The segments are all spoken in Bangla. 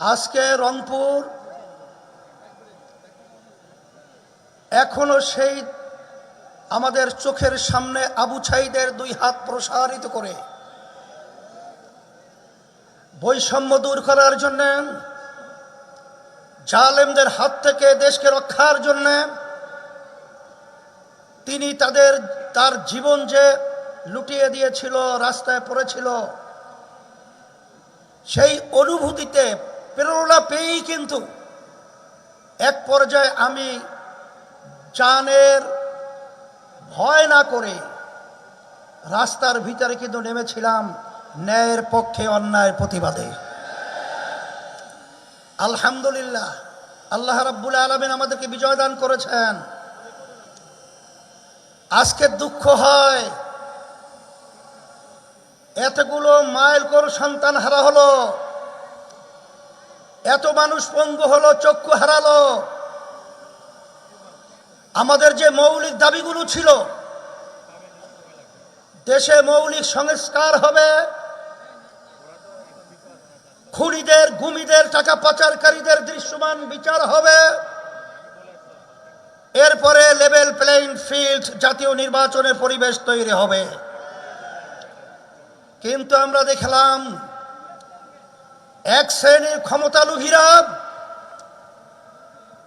আজকে রংপুর, এখনও সেই আমাদের চোখের সামনে আবু ছাইদের দুই হাত প্রসারিত করে। বৈষম্য দূর করার জন্য, জালেমদের হাত থেকে দেশকে রক্ষার জন্য তিনি তাদের, তার জীবন যে লুটিয়ে দিয়েছিল, রাস্তায় পড়েছিল, সেই অনুভূতিতে প্রেরণা পেয়েই কিন্তু এক পর্যায়ে আমি জানের ভয় না করে রাস্তার ভিতরে কিন্তু নেমেছিলাম ন্যায়ের পক্ষে অন্যায়ের প্রতিবাদে। আলহামদুলিল্লাহ, আল্লাহ রাব্বুল আলমিন আমাদেরকে বিজয় দান করেছেন। আজকে দুঃখ হয়, এতগুলো মাইল কর সন্তান হারা হলো। এত মানুষ পঙ্গু হলো, চক্ষু হারালো। আমাদের যে মৌলিক দাবিগুলো ছিল, দেশে মৌলিক সংস্কার হবে। খুনিদের, গুমিদের, টাকা পাচারকারীদের দৃশ্যমান বিচার হবে। এরপরে লেভেল প্লেইং ফিল্ড জাতীয় নির্বাচনের পরিবেশ তৈরি হবে। কিন্তু আমরা দেখলাম এক শ্রেণির ক্ষমতালুভীরা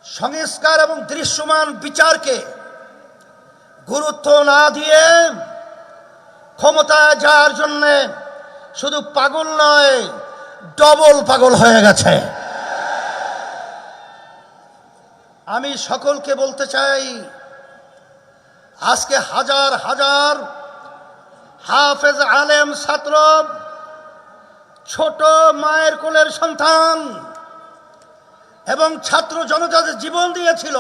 সংস্কার এবং দৃশ্যমান বিচারকে গুরুত্ব না দিয়ে ক্ষমতায় যাওয়ার জন্য শুধু পাগল নয়, ডবল পাগল হয়ে গেছে। আমি সকলকে বলতে চাই, আজকে হাজার হাজার হাফেজ আলেম ছাত্র ছোট মায়ের কোলের সন্তান এবং ছাত্র জনতাদের জীবন দিয়েছিল,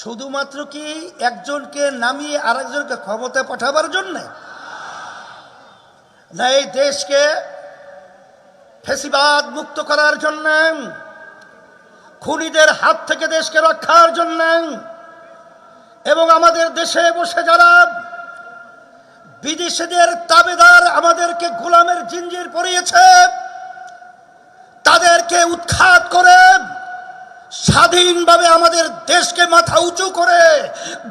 শুধুমাত্র কি একজনকে নামিয়ে আরেকজনকে ক্ষমতায় পাঠাবার জন্য? না, এই দেশকে ফেসিবাদ মুক্ত করার জন্য, খুনিদের হাত থেকে দেশকে রক্ষার জন্য, এবং আমাদের দেশে বসে যারা বিদেশিদের তাবেদার আমাদেরকে গোলামের জিঞ্জির পরিয়েছে। তাদেরকে উৎখাত করে, স্বাধীনভাবে আমাদের দেশকে মাথা উঁচু করে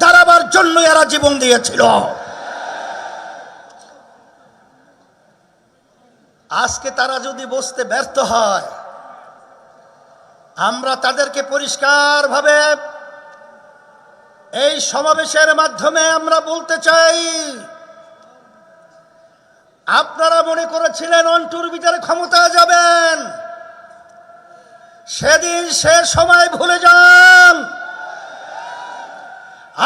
দাঁড়াবার জন্য এরা জীবন দিয়েছিল। আজকে তারা যদি বসতে ব্যর্থ হয়, আমরা তাদেরকে পরিষ্কারভাবে এই সমাবেশের মাধ্যমে আমরা বলতে চাই আপনারা মনে করেছিলেন অন্টুর ভিতরে ক্ষমতায় যাবেন। সেদিন সে সময় ভুলে যান।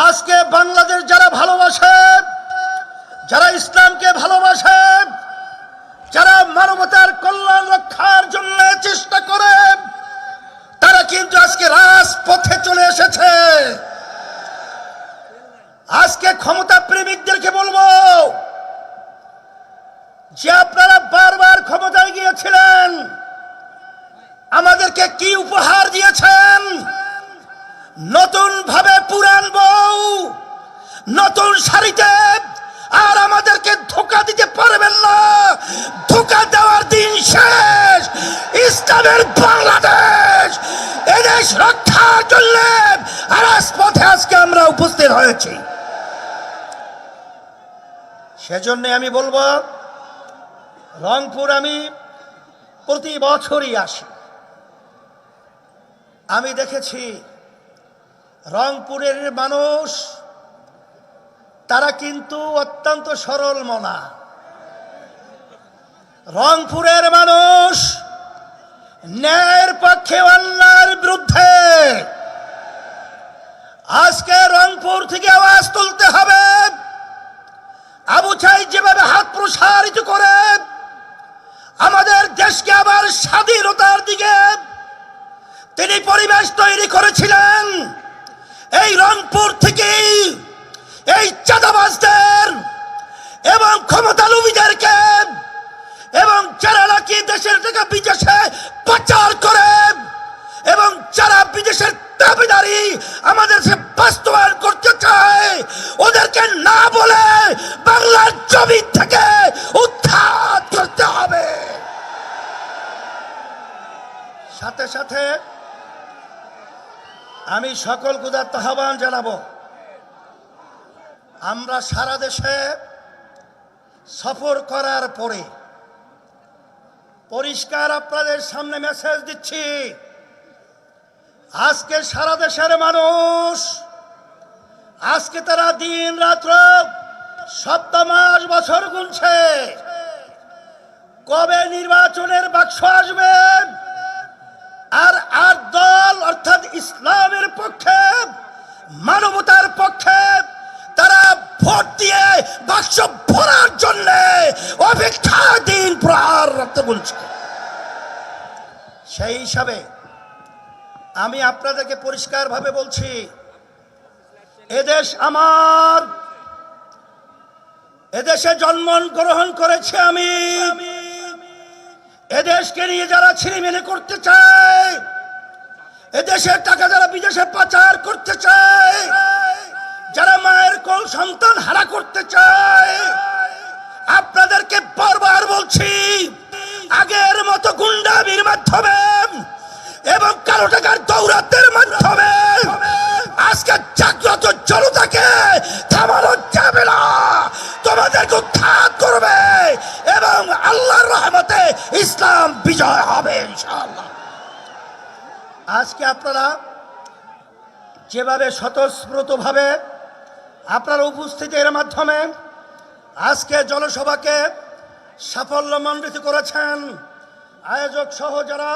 আজকে বাংলাদেশ যারা ভালোবাসে, যারা ইসলামকে ভালোবাসে, যারা মানবতার কল্যাণ রক্ষার জন্য চেষ্টা করে, তারা কিন্তু আজকে রাজপথে চলে এসেছে। আজকে ক্ষমতা প্রেমিকদেরকে বলব যে আপনারা বারবার ক্ষমতায় গিয়েছিলেন, আমাদেরকে কি উপহার দিয়েছেন? নতুন ভাবে পুরান বউ, নতুন শাড়িতে আর আমাদেরকে ধোকা দিতে পারবেন না। ধোকা দেওয়ার দিন শেষ। ইসলামের বাংলাদেশ, এদেশ রক্ষার জন্য রাজপথে আজকে আমরা উপস্থিত হয়েছি। সেজন্য আমি বলব রংপুর আমি প্রতি বছরই আসি। আমি দেখেছি রংপুরের মানুষ, তারা কিন্তু অত্যন্ত সরল মনা। রংপুরের মানুষ ন্যায়ের পক্ষে অন্যায়ের বিরুদ্ধে। আজকে রংপুর থেকে আওয়াজ তুলতে হবে। আবু চাই যেভাবে হাত প্রসারিত করে আমাদের দেশকে আবার স্বাধীনতার দিকে তিনি পরিবেশ তৈরি করেছিলেন। এই রংপুর থেকেই এই চাঁদাবাজদের এবং ক্ষমতা ক্ষমতালুবীদেরকে এবং যারা নাকি দেশের থেকে বিদেশে পাচার করে এবং যারা বিদেশের দাবিদারি আমাদের সে বাস্তবায়ন করতে চায়, ওদেরকে না বলে বাংলার জমি থেকে উত্থান করতে হবে। সাথে সাথে আমি সকল কুদার আহ্বান জানাব। আমরা সারা দেশে সফর করার পরে পরিষ্কার আপনাদের সামনে মেসেজ দিচ্ছি। আজকে সারা দেশের মানুষ, আজকে তারা দিন রাত্র, সপ্তাহ, মাস, বছর গুনছে। কবে নির্বাচনের বাক্স আসবে? আর আর দল, অর্থাৎ ইসলামের পক্ষে, মানবতার পক্ষে, তারা ভোট দিয়ে বাক্স ভরার জন্য অপেক্ষা দিন প্রহার রক্ত বলছে সেই হিসাবে আমি আপনাদেরকে পরিষ্কারভাবে বলছি, এদেশ আমার, এদেশে জন্ম গ্রহণ করেছে আমি। এদেশকে নিয়ে যারা ছিনিমিনি করতে চায়, এদেশের টাকা যারা বিদেশে পাচার করতে চায়, যারা মায়ের কোল সন্তান হারা করতে চায়, আপনাদেরকে বারবার বলছি, আগের মতো গুন্ডামির মাধ্যমে এবং কালো টাকার দৌরাতের মাধ্যমে আজকে জাগ্রত জনতাকে থামানো যাবে না তোমাদেরকে উত্থান করবে এবং আল্লাহর রহমতে ইসলাম বিজয় হবে, ইনশাআল্লাহ। আজকে আপনারা যেভাবে স্বতঃস্ফূর্তভাবে আপনার উপস্থিতির মাধ্যমে আজকে জনসভাকে সাফল্যমণ্ডিত করেছেন, আয়োজক সহ যারা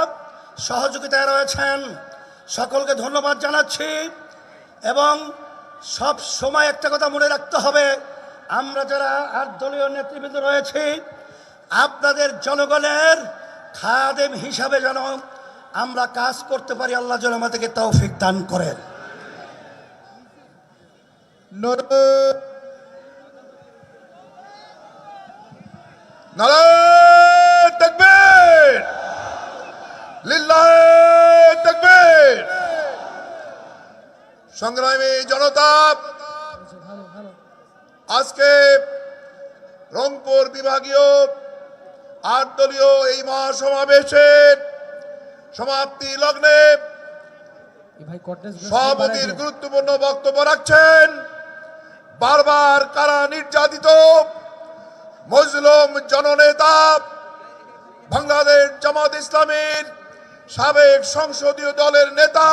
সহযোগিতায় রয়েছেন, সকলকে ধন্যবাদ জানাচ্ছি এবং সব সময় একটা কথা মনে রাখতে হবে, আমরা যারা আট দলীয় নেতৃবৃন্দ রয়েছি আপনাদের জনগণের খাদেম হিসাবে যেন আমরা কাজ করতে পারি, আল্লাহ যেন আমাদেরকে তৌফিক দান করেন। সংগ্রামী জনতা, আজকে রংপুর বিভাগীয় আট দলীয় এই মহাসমাবেশের সমাপ্তি লগ্নে সভাপতির গুরুত্বপূর্ণ বক্তব্য রাখছেন। বারবার কারা নির্যাতিত মজলুম জননেতা বাংলাদেশ জামাত ইসলামের সাবেক সংসদীয় দলের নেতা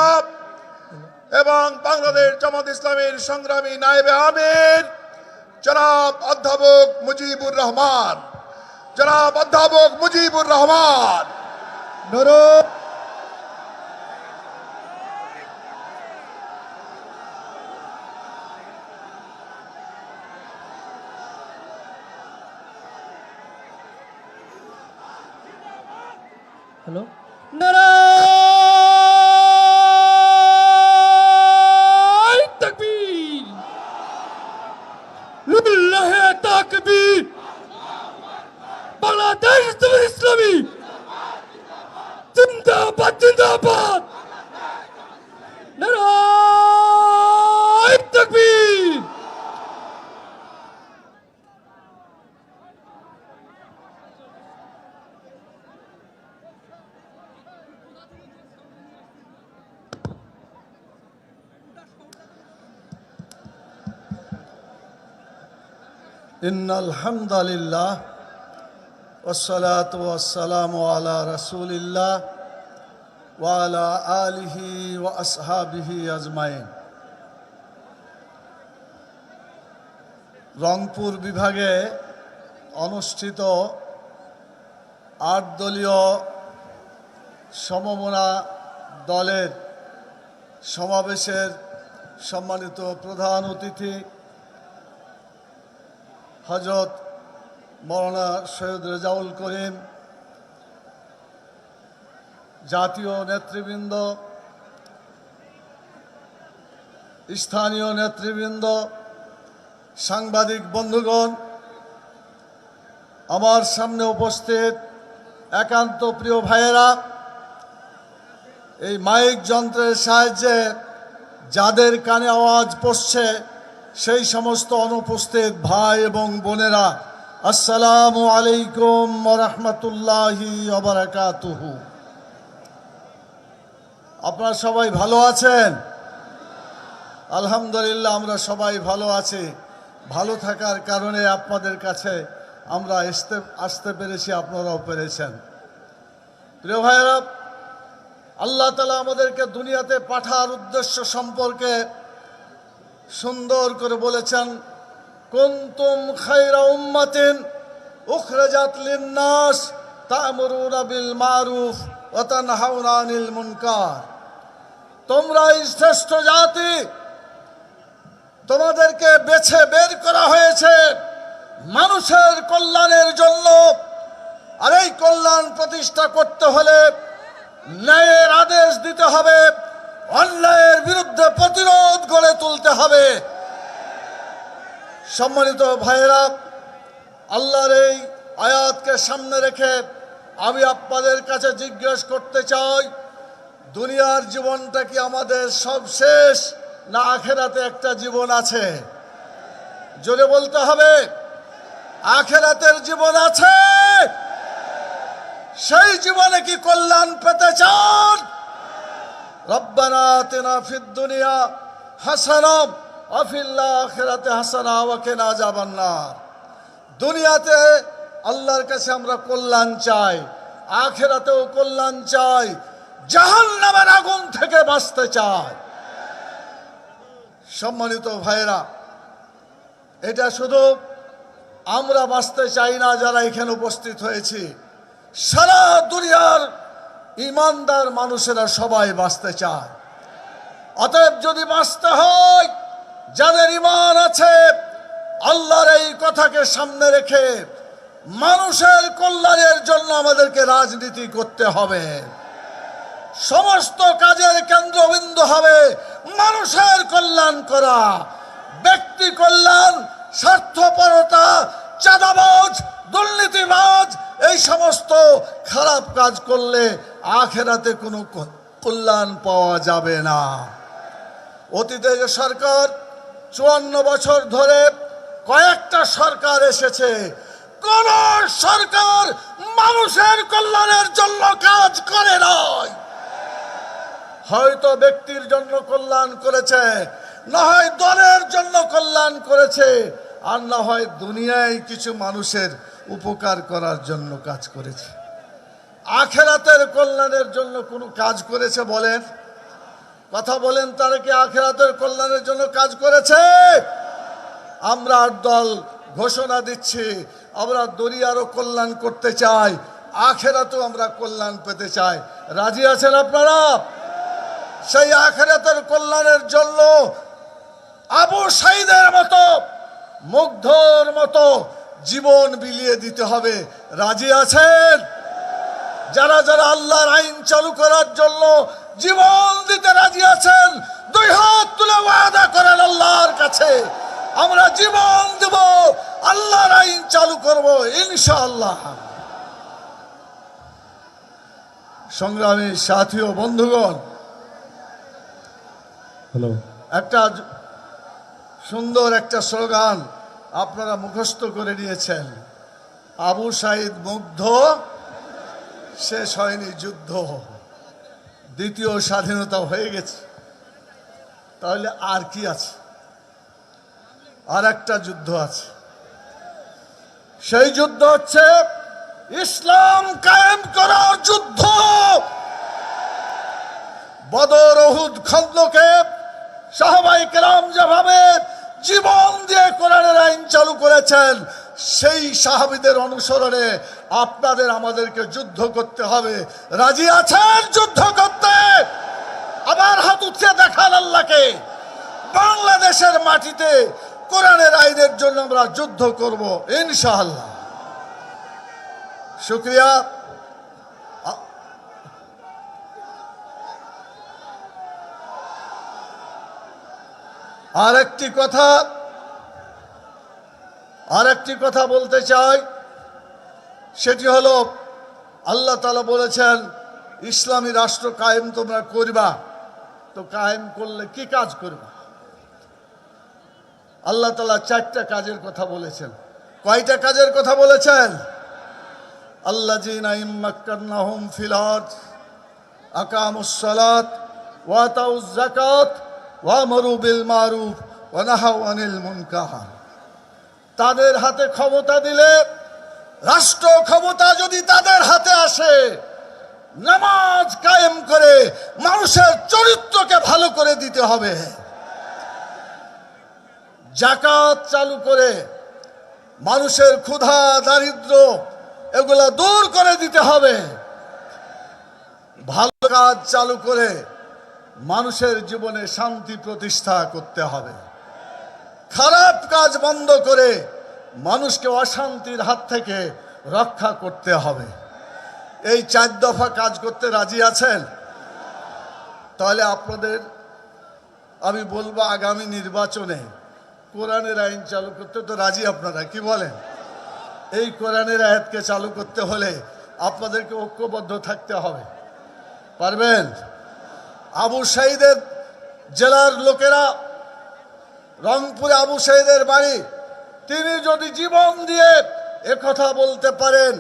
এবং বাংলাদেশ জামাত ইসলামের সংগ্রামী নায়েবে আমির জনাব অধ্যাপক মুজিবুর রহমান। জনাব অধ্যাপক মুজিবুর রহমান। নুরুল إن الحمد لله والصلاة والسلام على رسول الله وعلى آله وأصحابه أجمعين রংপুর বিভাগে অনুষ্ঠিত আট দলীয় সমমনা দলের সমাবেশের সম্মানিত প্রধান অতিথি হজরত মৌলানা সৈয়দ রেজাউল করিম, জাতীয় নেতৃবৃন্দ, স্থানীয় নেতৃবৃন্দ, সাংবাদিক বন্ধুগণ, আমার সামনে উপস্থিত একান্ত প্রিয় ভাইয়েরা, এই মাইক যন্ত্রের সাহায্যে যাদের কানে আওয়াজ পড়ছে সেই সমস্ত অনুপস্থিত ভাই এবং বোনেরা, আসসালামু আলাইকুম রহমতুল্লাহি আপনারা সবাই ভালো আছেন? আলহামদুলিল্লাহ, আমরা সবাই ভালো আছি। ভালো থাকার কারণে আপনাদের কাছে আমরা আসতে আসতে পেরেছি, আপনারাও পেরেছেন। প্রিয় ভাইয়েরা, আল্লাহ তালা আমাদেরকে দুনিয়াতে পাঠার উদ্দেশ্য সম্পর্কে সুন্দর করে বলেছেন, কুনতুম খায়রা উম্মাতিন উখরাজাত লিন-নাস তা'মুরুনা বিল মারুফ ওয়া তানহাউনা আনিল মুনকার। তোমরাই শ্রেষ্ঠ জাতি, তোমাদেরকে বেছে বের করা হয়েছে মানুষের কল্যাণের জন্য। আর এই কল্যাণ প্রতিষ্ঠা করতে হলে ন্যায়ের আদেশ দিতে হবে। অন্যায়ের বিরুদ্ধে প্রতিরোধ গড়ে তুলতে হবে। সম্মানিত ভাইয়েরা, আল্লাহর এই আয়াতকে সামনে রেখে আমি আপনাদের কাছে জিজ্ঞেস করতে চাই, দুনিয়ার জীবনটা কি আমাদের সব শেষ না আখেরাতে একটা জীবন আছে? জোরে বলতে হবে, আখেরাতের জীবন আছে। সেই জীবনে কি কল্যাণ পেতে চান? আতিনা ফিদ দুনিয়া হাসানা ওয়া ফিল আখিরাতি হাসানা ওয়া কিনা আযাবান দুনিয়াতে আল্লাহর কাছে আমরা কল্যাণ চাই, আখেরাতেও কল্যাণ চাই, জাহান্নামের আগুন থেকে বাঁচতে চাই। সম্মানিত ভাইরা এটা শুধু আমরা বাঁচতে চাই না, যারা এখানে উপস্থিত হয়েছি, সারা দুনিয়ার ইমানদার মানুষেরা সবাই বাঁচতে চায়। অতএব যদি বাঁচতে হয়, যাদের ইমান আছে, আল্লাহর এই কথাকে সামনে রেখে মানুষের কল্যাণের জন্য আমাদেরকে রাজনীতি করতে হবে। সমস্ত কাজের কেন্দ্রবিন্দু হবে মানুষের কল্যাণ করা। ব্যক্তি কল্যাণ, স্বার্থপরতা চাঁদাবাজ দুর্নীতিবাজ এই সমস্ত খারাপ কাজ করলে আখেরাতে কোনো কল্যাণ পাওয়া যাবে না। অতীতে যে সরকার চুয়ান্ন বছর ধরে কয়েকটা সরকার এসেছে, কোন সরকার মানুষের কল্যাণের জন্য কাজ করে নয় হয়তো ব্যক্তির জন্য কল্যাণ করেছে, না হয় দলের জন্য কল্যাণ করেছে, আর না হয় দুনিয়ায় কিছু মানুষের উপকার করার জন্য কাজ করেছে। আখেরাতের কল্যাণের জন্য কোনো কাজ করেছে বলেন? কথা বলেন তারা কি আখেরাতের কল্যাণের জন্য কাজ করেছে? আমরা আর দল ঘোষণা দিচ্ছি, আমরা দরিয়ারও কল্যাণ করতে চাই, আখেরাতেও আমরা কল্যাণ পেতে চাই। রাজি আছেন আপনারা? সেই আখেরাতের কল্যাণের জন্য আবু সাইদের মতো, মুগ্ধর মতো জীবন বিলিয়ে দিতে হবে। রাজি আছেন? যারা যারা আল্লাহর আইন চালু করার জন্য জীবন দিতে রাজি আছেন দুই হাত তুলে ওয়াদা করেন আল্লাহর কাছে। আমরা জীবন দেব আল্লাহর আইন চালু করব ইনশাআল্লাহ। সংগ্রামী সাথী ও বন্ধুগণ হ্যালো। একটা সুন্দর একটা স্লোগান আপনারা মুখস্থ করে নিয়েছেন। আবু সাইদ মুগ্ধ শেষ হয়নি যুদ্ধ। দ্বিতীয় স্বাধীনতা হয়ে গেছে। তাহলে আর কি আছে? আর একটা যুদ্ধ আছে। সেই যুদ্ধ হচ্ছে ইসলাম কায়েম করার যুদ্ধ। বদর ওহুদ খন্দকে সাহাবাই কেরাম যেভাবে জীবন দিয়ে কোরআনের আইন চালু করেছেন, সেই সাহাবিদের অনুসরণে আপনাদের আমাদেরকে যুদ্ধ করতে হবে। রাজি আছেন যুদ্ধ করতে? আবার হাত উঠিয়ে দেখান আল্লাহকে। বাংলাদেশের মাটিতে কোরআনের আইনের জন্য আমরা যুদ্ধ করব, ইনশাআল্লাহ। শুক্রিয়া। আর একটি কথা আর একটি কথা বলতে চাই। সেটি হলো, আল্লাহ তালা বলেছেন, ইসলামী রাষ্ট্র কায়েম তোমরা করবা। তো কায়েম করলে কি কাজ করবা? আল্লাহ তালা চারটা কাজের কথা বলেছেন। কয়টা কাজের কথা বলেছেন? আল্লাহ জিনাইম ফিলাত আকামুসলাত ওয়াতাউ জাকাত ওয়ামরু বিল মারুফ ওয়া নাহাউ আনিল মুনকার তাদের হাতে ক্ষমতা দিলে, রাষ্ট্র ক্ষমতা যদি তাদের হাতে আসে, নামাজ কায়েম করে মানুষের চরিত্রকে ভালো করে দিতে হবে। জাকাত চালু করে মানুষের ক্ষুধা, দারিদ্র এগুলা দূর করে দিতে হবে। ভালো কাজ চালু করে মানুষের জীবনে শান্তি প্রতিষ্ঠা করতে হবে। খারাপ কাজ বন্ধ করে মানুষকে অশান্তির হাত থেকে রক্ষা করতে হবে। এই চার দফা কাজ করতে রাজি আছেন? তাহলে আপনাদের, আমি বলব আগামী নির্বাচনে কোরআনের আইন চালু করতে তো রাজি আপনারা, কি বলেন? এই কোরআনের আয়াতকে চালু করতে হলে আপনাদেরকে ঐক্যবদ্ধ থাকতে হবে। পারবেন? আবু সাইদের জেলার লোকেরা, রংপুরে আবু সাইদের বাড়ি, তিনি যদি জীবন দিয়ে কথা বলতে পারেন,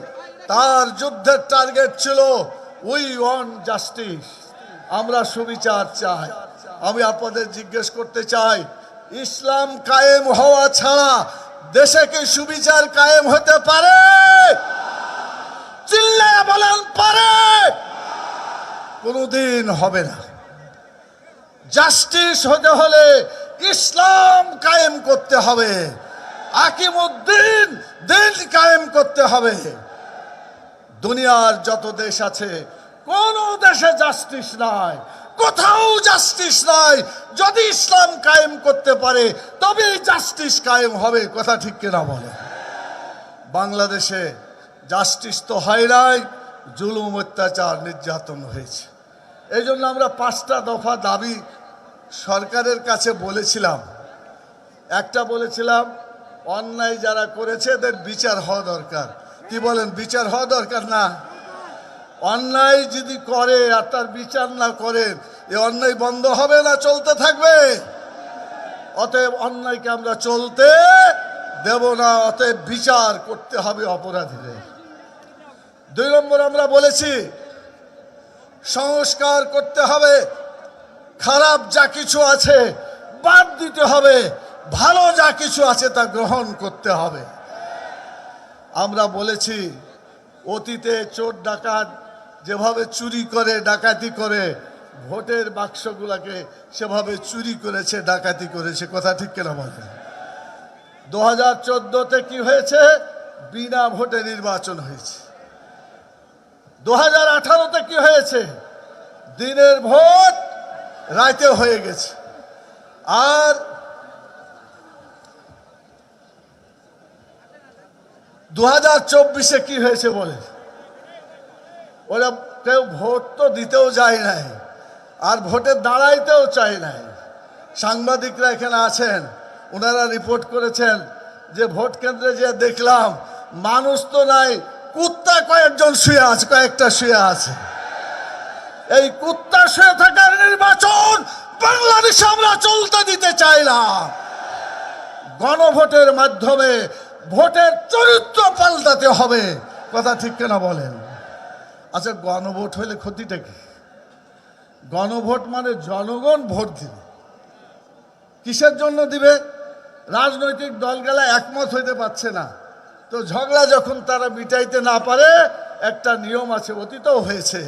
তার যুদ্ধের টার্গেট ছিল উই ওয়ান জাস্টিস আমরা সুবিচার চাই। আমি আপনাদের জিজ্ঞেস করতে চাই, ইসলাম কায়েম হওয়া ছাড়া দেশে কি সুবিচার কায়েম হতে পারে? চিল্লায় বলেন, পারে। কোনোদিন হবে না। জাস্টিস হতে হলে ইসলাম কায়েম করতে হবে। আকিমুদ্দিন দিন কায়েম করতে হবে। দুনিয়ার যত দেশ আছে, কোন দেশে জাস্টিস নাই, কোথাও জাস্টিস নাই। যদি ইসলাম কায়েম করতে পারে তবে জাস্টিস কায়েম হবে, কথা ঠিক কিনা বলে। বাংলাদেশে জাস্টিস তো হয় নাই, জুলুম অত্যাচার নির্যাতন হয়েছে। এই জন্য আমরা পাঁচটা দফা দাবি সরকারের কাছে বলেছিলাম। একটা বলেছিলাম, অন্যায় যারা করেছে এদের বিচার হওয়া দরকার। কি বলেন, বিচার হওয়া দরকার না? অন্যায় যদি করে আর তার বিচার না করেন এ অন্যায় বন্ধ হবে না, চলতে থাকবে? অতএব অন্যায়কে আমরা চলতে দেব না, অতএব বিচার করতে হবে অপরাধীদের। দুই নম্বর আমরা বলেছি সংস্কার করতে হবে। খারাপ যা কিছু আছে, বাদ দিতে হবে। ভালো যা কিছু আছে তা গ্রহণ করতে হবে। আমরা বলেছি, অতীতে চোর ডাকাত যেভাবে চুরি করে, ডাকাতি করে, ভোটের বাক্সগুলাকে সেভাবে চুরি করেছে, ডাকাতি করেছে। কথা ঠিক কেনা বলে দু হাজার চোদ্দোতে কি হয়েছে? বিনা ভোটে নির্বাচন হয়েছে। দু হাজার আঠারোতে কি হয়েছে? দিনের ভোট রাইতে হয়ে গেছে। আর দু হাজার চব্বিশে কি হয়েছে বলে? ওরা কেউ ভোট তো দিতেও যায় নাই, আর ভোটে দাঁড়াইতেও চায় নাই। সাংবাদিকরা এখানে আছেন, ওনারা রিপোর্ট করেছেন যে ভোট কেন্দ্রে যে দেখলাম, মানুষ তো নাই কুত্তা কয়েকজন শুয়ে আছে, কয়েকটা শুয়ে আছে। এই কুত্তা শুয়ে থাকার নির্বাচন বাংলাদেশে আমরা চলতে দিতে চাই চাইলাম। গণভোটের মাধ্যমে ভোটের চরিত্র পাল্টাতে হবে, কথা ঠিক কেনা বলেন? আচ্ছা গণভোট হলে ক্ষতিটা কি? গণভোট মানে জনগণ ভোট দিবে। কিসের জন্য দিবে? রাজনৈতিক দলগুলা একমত হইতে পারছে না। তো ঝগড়া যখন তারা মিটাইতে না পারে, একটা নিয়ম আছে, অতীতও হয়েছে,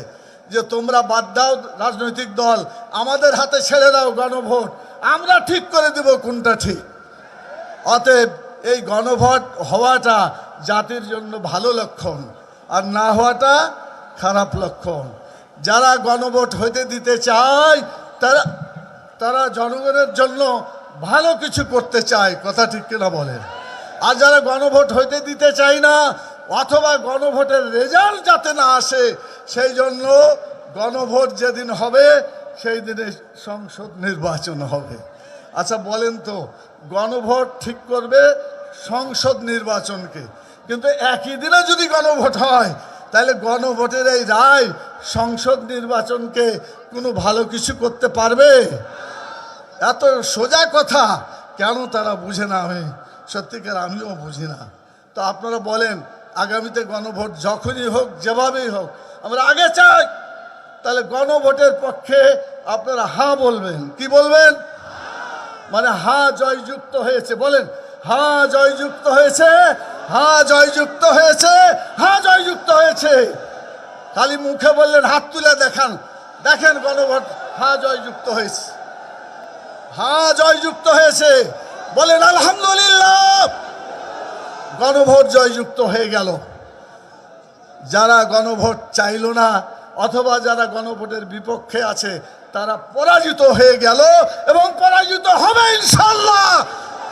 যে তোমরা বাদ দাও রাজনৈতিক দল, আমাদের হাতে ছেড়ে দাও গণভোট, আমরা ঠিক করে দেব কোনটা ঠিক। অতএব এই গণভোট হওয়াটা জাতির জন্য ভালো লক্ষণ, আর না হওয়াটা খারাপ লক্ষণ। যারা গণভোট হইতে দিতে চায়, তারা তারা জনগণের জন্য ভালো কিছু করতে চায়, কথা ঠিক কিনা বলেন? আর যারা গণভোট হইতে দিতে চায় না, অথবা গণভোটের রেজাল্ট যাতে না আসে, সেই জন্য গণভোট যেদিন হবে, সেই দিনে সংসদ নির্বাচন হবে। আচ্ছা বলেন তো, গণভোট ঠিক করবে সংসদ নির্বাচনকে। কিন্তু একই দিনে যদি গণভোট হয়, তাহলে গণভোটের এই রায় সংসদ নির্বাচনকে কোনো ভালো কিছু করতে পারবে? এত সোজা কথা, কেন তারা বুঝে না আমি? সত্যিকার আমিও বুঝি না। তো আপনারা বলেন, আগামীতে গণভোট যখনই হোক, যেভাবেই হোক, আমরা আগে চাই। তাহলে গণভোটের পক্ষে আপনারা হা বলবেন। কি বলবেন? মানে হা জয়যুক্ত হয়েছে, বলেন। হা জয়যুক্ত হয়েছে, হা জয়যুক্ত হয়েছে, হা জয়যুক্ত হয়েছে। খালি মুখে বললেন, হাত তুলে দেখান। দেখেন গণভোট হা জয়যুক্ত হয়েছে। হা জয়যুক্ত হয়েছে। বলেন, আলহামদুলিল্লাহ। গণভোট জয়যুক্ত হয়ে গেল। যারা গণভোট চাইল না, অথবা যারা গণভোটের বিপক্ষে আছে, তারা পরাজিত হয়ে গেল এবং পরাজিত হবে ইনশাল্লাহ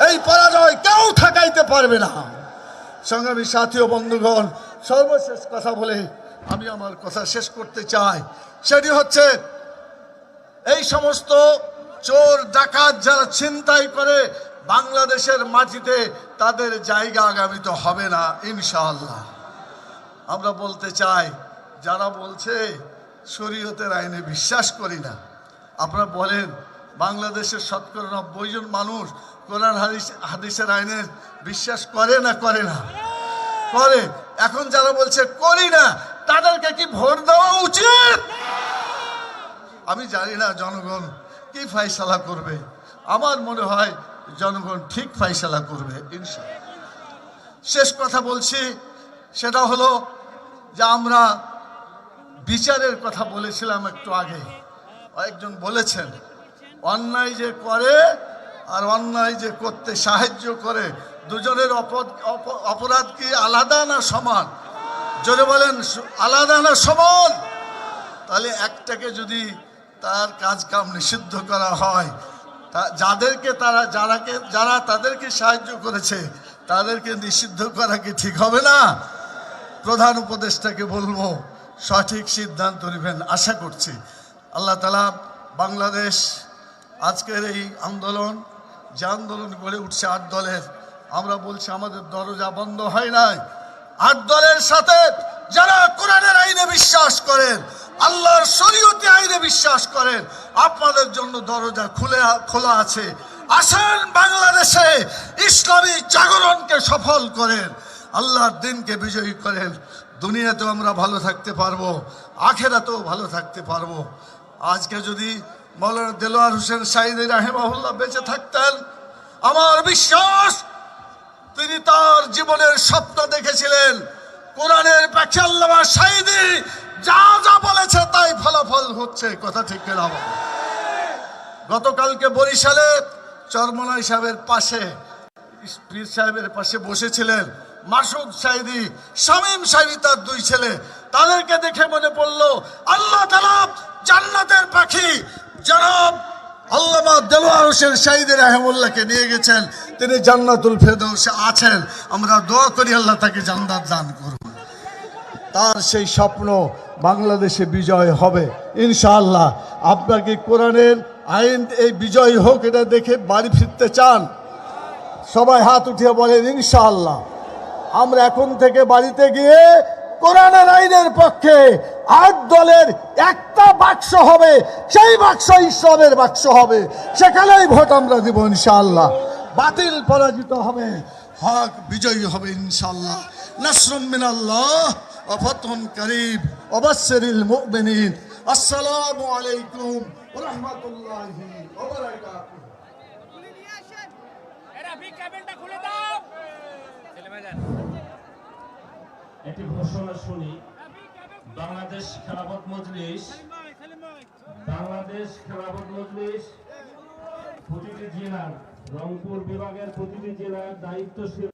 এই পরাজয় কেউ ঠেকাইতে পারবে না। সংগ্রামী সাথী ও বন্ধুগণ, সর্বশেষ কথা বলে আমি আমার কথা শেষ করতে চাই। সেটি হচ্ছে, এই সমস্ত চোর ডাকাত যারা ছিনতাই করে বাংলাদেশের মাটিতে তাদের জায়গা আগামীতে হবে না, ইনশাআল্লাহ। আমরা বলতে চাই, যারা বলছে শরীয়তের আইনে বিশ্বাস করি না, আপনারা বলেন, বাংলাদেশের শতকরা নব্বই জন মানুষ কোরআন হাদিস, হাদিসের আইনের বিশ্বাস করে না করে না? করে। এখন যারা বলছে করি না, তাদেরকে কি ভোট দেওয়া উচিত? আমি জানি না জনগণ কি ফাইসালা করবে। আমার মনে হয় জনগণ ঠিক ফাইসালা করবে ইনশাল্লাহ শেষ কথা বলছি, সেটা হলো যে আমরা বিচারের কথা বলেছিলাম একটু আগে। একজন বলেছেন, অন্যায় যে করে আর অন্যায় যে করতে সাহায্য করে, দুজনের অপরাধ কি আলাদা না সমান? জোরে বলেন আলাদা না সমান? তাহলে একটাকে যদি তার কাজ কাম নিষিদ্ধ করা হয় যাদেরকে তারা, যারাকে, যারা তাদেরকে সাহায্য করেছে, তাদেরকে নিষিদ্ধ করা কি ঠিক হবে না? প্রধান উপদেষ্টাকে বলব, সঠিক সিদ্ধান্ত নেবেন, আশা করছি। আল্লাহ তালা বাংলাদেশ আজকের এই আন্দোলন, যে আন্দোলন গড়ে উঠছে আট দলের, আমরা বলছি আমাদের দরজা বন্ধ হয় নাই। আট দলের সাথে যারা কোরআনের আইনে বিশ্বাস করেন আল্লাহর শরীয়তে আইনে বিশ্বাস করেন, আপনাদের জন্য দরজা খুলে, খোলা আছে। আসেন বাংলাদেশে ইসলামী জাগরণকে সফল করেন। আল্লাহর দিনকে বিজয়ী করেন। দুনিয়াতেও আমরা ভালো থাকতে পারব, আখেরাতেও ভালো থাকতে পারব। আজকে যদি মৌলানা দেলোয়ার হোসেন সাইদ রাহেমাহুল্লাহ বেঁচে থাকতেন, আমার বিশ্বাস, তিনি তার জীবনের স্বপ্ন দেখেছিলেন। কোরআনের আল্লামা সাইদি যা যা বলেছে তাই ফলাফল হচ্ছে, কথা ঠিক বলো? গতকালকে বরিশালে চরমনাই সাহেবের পাশে পীর সাহেবের পাশে বসেছিলেন মাসুদ সাইদি, শামীম সাইদি তার দুই ছেলে। তাদেরকে দেখে মনে পড়ল, আল্লাহ তালা জান্নাতের পাখি। জনাব আল্লামা দেলোয়ার হোসেন সাইদি রাহেমুল্লাহকে নিয়ে গেছেন, তিনি জান্নাতুল ফেরদৌসে আছেন। আমরা দোয়া করি আল্লাহ তাকে জান্নাত দান করুন। তার সেই স্বপ্ন বাংলাদেশে বিজয় হবে। ইনশাআল্লাহ, আপনার কি কোরআনের আইন এই বিজয় হোক এটা দেখে বাড়ি ফিরতে চান? সবাই হাত উঠিয়ে বলেন, ইনশাআল্লাহ। আমরা এখন থেকে বাড়িতে গিয়ে কোরআনের আইনের পক্ষে আট দলের একটা বাক্স হবে, সেই বাক্স ইসলামের বাক্স হবে। সেখানেই ভোট আমরা দিব ইনশাআল্লাহ। বাতিল পরাজিত হবে, হক বিজয়ী হবে ইনশাআল্লাহ। নাসরুম মিনাল্লাহ। ওয়া ফাতহুন করিব ওয়া বাশশিরিল মুমিনিন। আসসালামু আলাইকুম ওয়া রাহমাতুল্লাহি ওয়া বারাকাতুহু। এরা বিজ্ঞাপনটা খুলে দাও। একটি ঘোষণা শুনি বাংলাদেশ খেলাফত মজলিস বাংলাদেশ খেলাফত মজলিস প্রতিটি জেলার রংপুর বিভাগের প্রতিটি জেলার দায়িত্বশীল